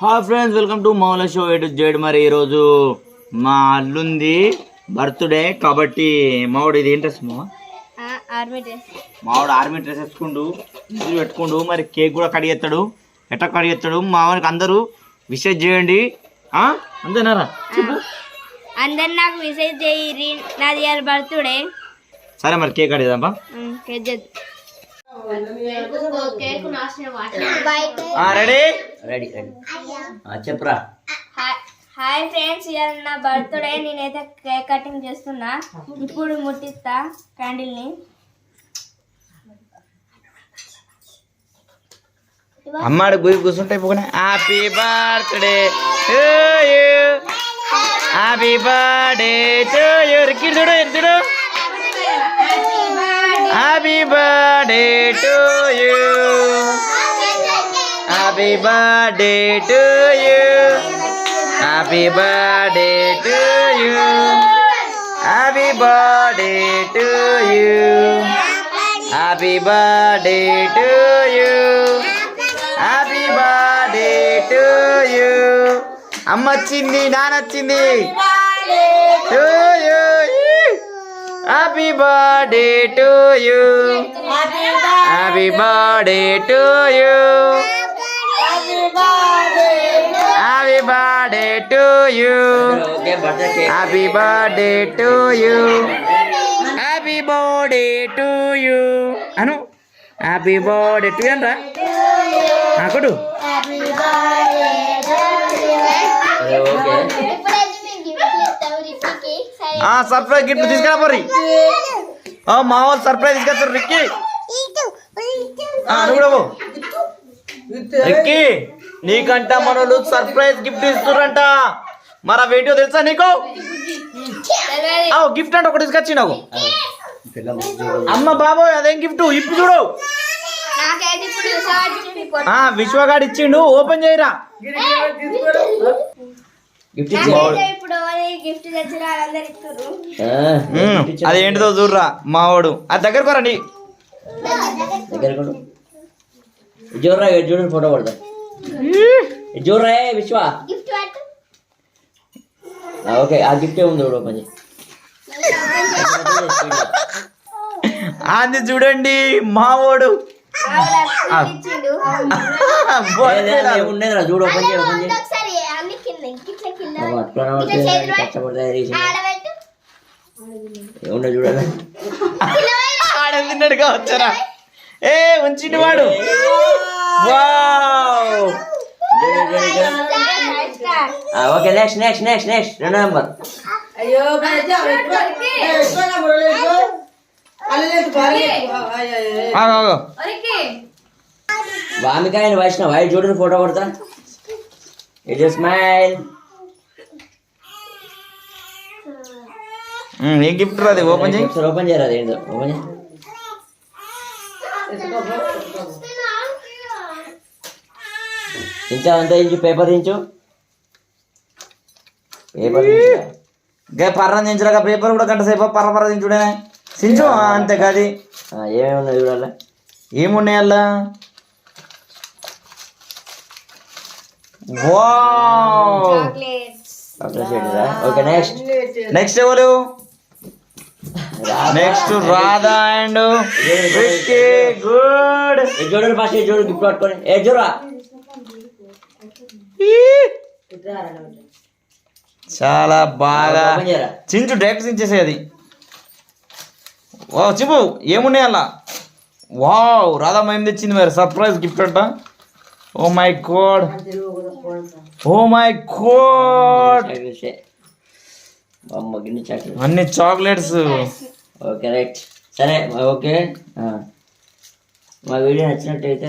Hi friends welcome to Moula show A to Z మరి ఈరోజు మా అల్లుంది బర్త్డే కాబట్టి మావాడు ఇది మా ఆర్మీ డ్రెస్ మావాడు ఆర్మీ డ్రెస్ వేసుకుండు ఇంటికి పెట్టుకుండు మరి కేక్ కూడా కడిగేస్తాడు ఎట్లా కడిగేస్తాడు మావానికి అందరూ విషెస్ చేయండి? అంతేనారా అందరు నాకు మెసేజ్ చేయరి నాది బర్త్డే సరే మరి కేక్ కడిగేదాంపా రెడీ? Ready ready. చెప్పురా. హాయ్ ఫ్రెండ్స్ ఇవాళ నా బర్త్డే నేనైతే కేక్ కటింగ్ చేస్తున్నా. ఇప్పుడు ముట్టిస్తా క్యాండిల్ని అమ్మాడు గురి కూర్చుంటే పోనీ happy birthday to you happy birthday to you Rikki చూడు చూడు. Happy birthday to you happy birthday to you happy birthday to you happy birthday to you happy birthday to you happy birthday to you అమ్మ వచ్చింది నాన్న వచ్చింది. To you happy birthday to you happy birthday to you happy birthday to you birthday happy birthday to you happy birthday to you అను happy birthday to అనరా కొడు సరే okay surprise gift తీసుకురా పోరి. మా వాళ్ళు సర్ప్రైజ్ తీసుకొస్తారు రిక్కి ఆ, నువ్వు రిక్కి నీకంట మనోళ్ళు సర్ప్రైజ్ గిఫ్ట్ ఇస్తురంట మరి ఆ వీడియో తెలుసా నీకు? గిఫ్ట్ అంటే ఒకటి తీసుకొచ్చి నాకు. అమ్మ బాబోయ్ అదేం గిఫ్ట్ ఇప్పుడు చూడు. విశ్వగాడు ఇచ్చిండు ఓపెన్ చేయరా. గిఫ్ట్ అది ఏంటిదో చూడరా మావాడు. అది దగ్గరకు రండి. దగ్గర కొడు జోర్రా చూడండి ఫోటో పడతా. జోర్రా ఏ విశ్వ? ఓకే ఆ గిఫ్ట్ ఉంది చూడు చేయి అది చూడండి మావాడు. ఉండేదిరా చూడు ఓపెన్ చేయి ఓపెన్ చేయి. ఏముండే చూడాలి. వచ్చారా ఏ ఉంచిండు వాడు. Okay next next next next రెండో నెంబర్. ఆగు, ఆగు. వామికాయ వైష్ణవ్ వైట్ చూడండి ఫోటో కొడతా ఇట్ స్మైల్ ఉమ్, ఏం గిఫ్ట్ రాది ఓపెన్ చేయి. ఓపెన్ చేయరా ఏంటో ఓపెన్ చేయి. ఇంచా అంతా ఇంచు పేపర్ ఇంచు పేపర్ గే పర్ర దించరా పేపర్ కూడా గంట సేపు పర్ర పర్ర దించుడే సించు అంతే కాది ఏమేమి ఉన్నాయి చూడాలి? ఏమున్నాయి అల్లా? ఓకే నెక్స్ట్ నెక్స్ట్ ఎవరు? నెక్స్ట్ రాధా అండ్ గుడ్ చూడండి ఫస్ట్ చూడు గిఫ్ట్ పట్టుకొని. ఏ చూడరా చాలా బాగా చించు డైరెక్ట్ చించేసే అది. వావ్ చెప్పు ఏమున్నాయి అలా వావ్ రాధమ్మ ఏం తెచ్చింది మరి? సర్ప్రైజ్ గిఫ్ట్ అంట. Oh my god oh my god అమ్మ గిన్నె చాక్లెట్ అన్ని చాక్లెట్స్ ఓకే రైట్ సరే ఓకే ఆ. మా వీడియో నచ్చినట్టయితే